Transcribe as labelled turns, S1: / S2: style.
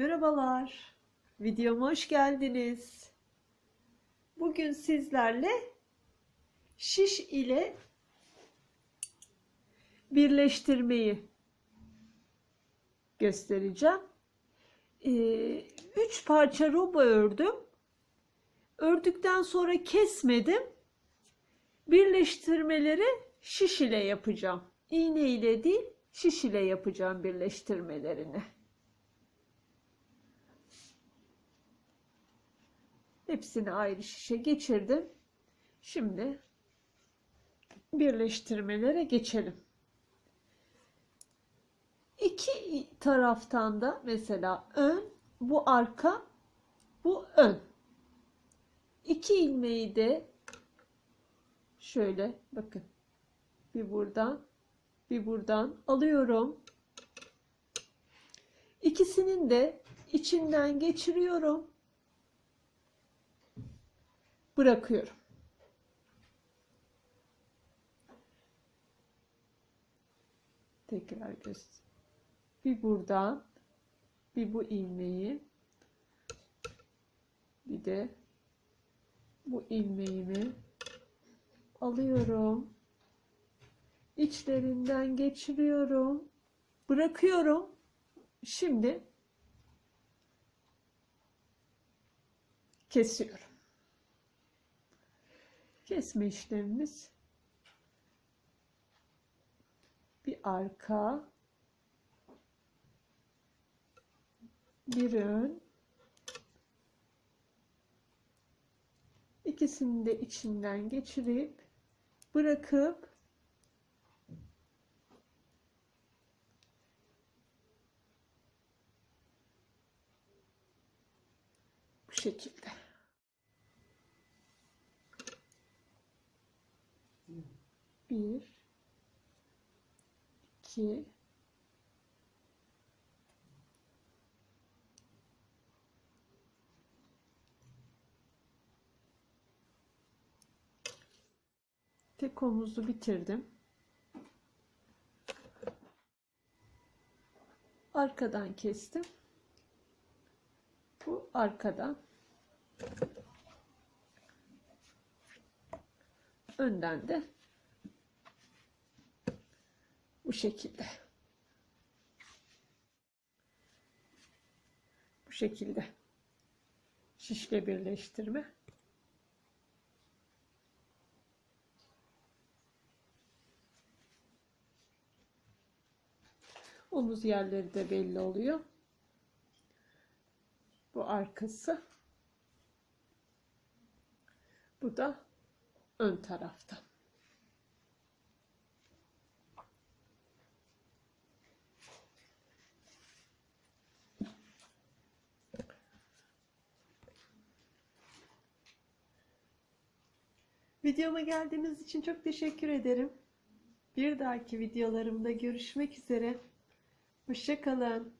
S1: Merhabalar. Videoma hoş geldiniz. Bugün sizlerle şiş ile birleştirmeyi göstereceğim. 3 parça roba ördüm. Ördükten sonra kesmedim. Birleştirmeleri şiş ile yapacağım. İğne ile değil, şiş ile yapacağım birleştirmelerini. Hepsini ayrı şişe geçirdim. Şimdi birleştirmelere geçelim. İki taraftan da mesela ön, bu arka, bu ön. İki ilmeği de şöyle bakın. Bir buradan, bir buradan alıyorum. İkisinin de içinden geçiriyorum. Bırakıyorum. Tekrar göster. Bir buradan, bir bu ilmeği, bir de bu ilmeğimi alıyorum. İçlerinden geçiriyorum. Bırakıyorum. Şimdi kesiyorum. Kesme işlemimiz. Bir arka. Bir ön. İkisini de içinden geçirip bırakıp bu şekilde bir iki tek omuzu bitirdim. Arkadan kestim. Bu arkadan. Önden de bu şekilde. Bu şekilde. Şişle birleştirme. Omuz yerleri de belli oluyor. Bu arkası. Bu da ön tarafta. Videoma geldiğiniz için çok teşekkür ederim. Bir dahaki videolarımda görüşmek üzere. Hoşçakalın.